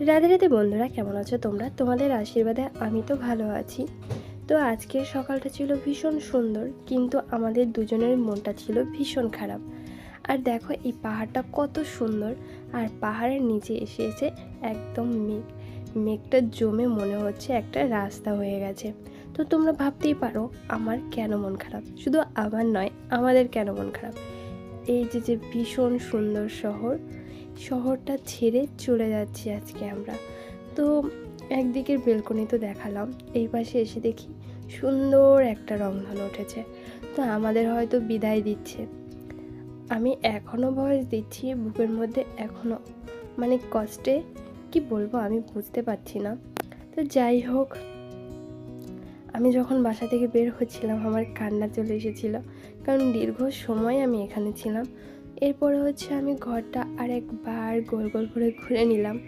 রাধে রাধে বন্ধুরা, কেমন আছো তোমরা? তোমাদের আশীর্বাদে আমি তো ভালো আছি। তো আজকের সকালটা ছিল ভীষণ সুন্দর, কিন্তু আমাদের দুজনের মনটা ছিল ভীষণ খারাপ। আর দেখো, এই পাহাড়টা কত সুন্দর, আর পাহাড়ের নিচে এসে এসে একদম মেঘ। মেঘটা জমে মনে হচ্ছে একটা রাস্তা হয়ে গেছে। তো তোমরা ভাবতেই পারো, আমার কেন মন খারাপ? শুধু আমার নয়, আমাদের কেন মন খারাপ? এই যে যে ভীষণ সুন্দর শহর শহরটা ছেড়ে চলে যাচ্ছি আজকে আমরা। তো একদিকের বেলকনি তো দেখালাম, এই পাশে এসে দেখি সুন্দর একটা রংধনু উঠেছে। তো আমাদের হয়তো বিদায় দিচ্ছে। আমি এখনও ভয়েস দিচ্ছি, বুকের মধ্যে এখনও মানে কষ্টে, কি বলব আমি বুঝতে পারছি না। তো যাই হোক, আমি যখন বাসা থেকে বের হচ্ছিলাম, আমার কান্না চলে এসেছিল। কারণ দীর্ঘ সময় আমি এখানে ছিলাম। এরপরে হচ্ছে আমি ঘরটা আরেকবার গোল গোল করে ঘুরে নিলাম,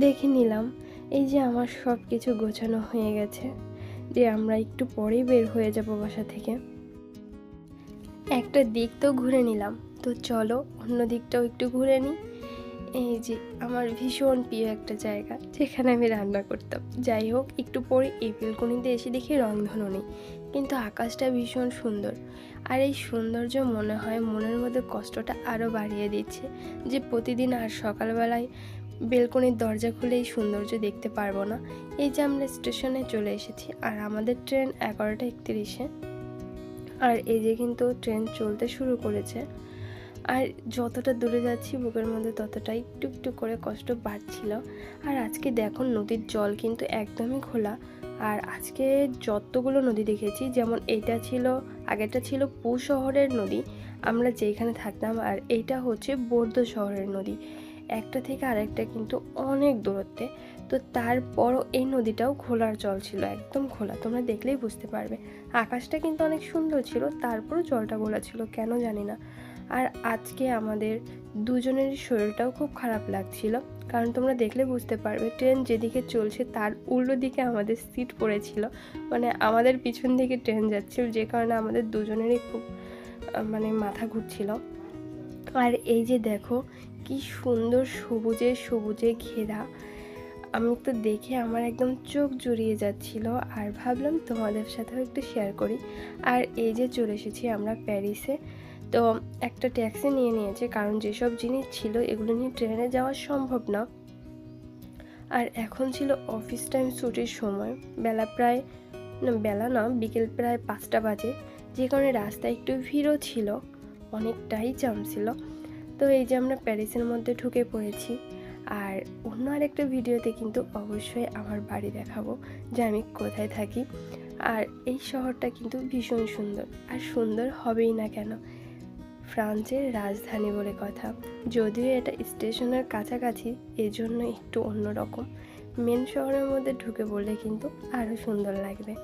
দেখে নিলাম, এই যে আমার সব কিছু গোছানো হয়ে গেছে, যে আমরা একটু পরেই বের হয়ে যাব বাসা থেকে। একটা দিক তো ঘুরে নিলাম, তো চলো অন্য দিকটাও একটু ঘুরে নিই। এই যে, আমার ভীষণ প্রিয় একটা জায়গা, যেখানে আমি রান্না করতাম। যাই হোক, একটু পরে এই বেলকনিতে এসে দেখি রংধনু নেই, কিন্তু আকাশটা ভীষণ সুন্দর। আর এই সৌন্দর্য মনে হয় মনের মধ্যে কষ্টটা আরও বাড়িয়ে দিচ্ছে, যে প্রতিদিন আর সকালবেলায় বেলকনির দরজা খুলে এই সৌন্দর্য দেখতে পারব না। এই যে আমরা স্টেশনে চলে এসেছি, আর আমাদের ট্রেন এগারোটা একত্রিশে। আর এই যে কিন্তু ট্রেন চলতে শুরু করেছে আর যতটা দূরে যাচ্ছি বুকের মধ্যে ততটাই একটু একটু করে কষ্ট বাড়ছিল। আর আজকে দেখো নদীর জল কিন্তু একদমই খোলা। আর আজকে যতগুলো নদী দেখেছি, যেমন এইটা ছিল, আগেরটা ছিল পু শহরের নদী, আমরা যেখানে থাকতাম, আর এইটা হচ্ছে বৌদ্ধ শহরের নদী। একটা থেকে আরেকটা কিন্তু অনেক দূরত্বে। তো তারপরও এই নদীটাও খোলার জল ছিল, একদম খোলা। তোমরা দেখলেই বুঝতে পারবে। আকাশটা কিন্তু অনেক সুন্দর ছিল, তারপরও জলটা গোলা ছিল, কেন জানি না। আর আজকে আমাদের দুজনেরই শরীরটাও খুব খারাপ লাগছিল। কারণ তোমরা দেখলে বুঝতে পারবে, ট্রেন যেদিকে চলছে তার উল্টো দিকে আমাদের সিট পড়েছিল। মানে আমাদের পিছন দিকে ট্রেন যাচ্ছিল যে কারণে আমাদের দুজনেরই খুব মানে মাথা ঘুরছিল। আর এই যে দেখো, কি সুন্দর সবুজে সবুজে ঘেরা। আমি তো দেখে আমার একদম চোখ জুড়িয়ে যাচ্ছিল, আর ভাবলাম তোমাদের সাথেও একটু শেয়ার করি। আর এই যে চলে এসেছি আমরা প্যারিসে। তো একটা ট্যাক্সি নিয়ে নিয়েছে, কারণ যেসব জিনিস ছিল এগুলো নিয়ে ট্রেনে যাওয়া সম্ভব না। আর এখন ছিল অফিস টাইম ছুটির সময়, বেলা প্রায়, না, বেলা না, বিকেল প্রায় পাঁচটা বাজে। যে কারণে রাস্তায় একটু ভিড়ও ছিল, অনেকটাই জাম ছিল। তো এই যে আমরা প্যারিসের মধ্যে ঢুকে পড়েছি। আর অন্য আরেকটা ভিডিওতে কিন্তু অবশ্যই আমার বাড়ি দেখাবো, যে আমি কোথায় থাকি। আর এই শহরটা কিন্তু ভীষণ সুন্দর, আর সুন্দর হবেই না কেন। ফ্রান্সের রাজধানী বলে কথা। যদিও এটা স্টেশনের কাছাকাছি, এজন্য একটু অন্যরকম। মেন শহরের মধ্যে ঢুকে পড়লে কিন্তু আরও সুন্দর লাগবে।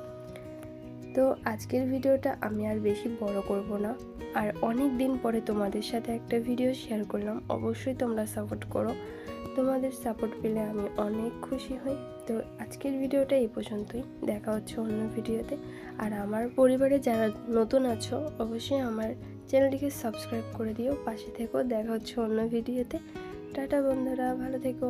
তো আজকের ভিডিওটা আমি আর বেশি বড় করব না। আর অনেক দিন পরে তোমাদের সাথে একটা ভিডিও শেয়ার করলাম, অবশ্যই তোমরা সাপোর্ট করো। তোমাদের সাপোর্ট পেলে আমি অনেক খুশি হই। তো আজকের ভিডিওটা এই পর্যন্তই। দেখা হচ্ছে অন্য ভিডিওতে। আর আমার পরিবারে যারা নতুন আছো, অবশ্যই আমার চ্যানেলটিকে সাবস্ক্রাইব করে দিও। পাশে থেকো দেখা হচ্ছে অন্য ভিডিওতে। টাটা বন্ধুরা, ভালো থেকো।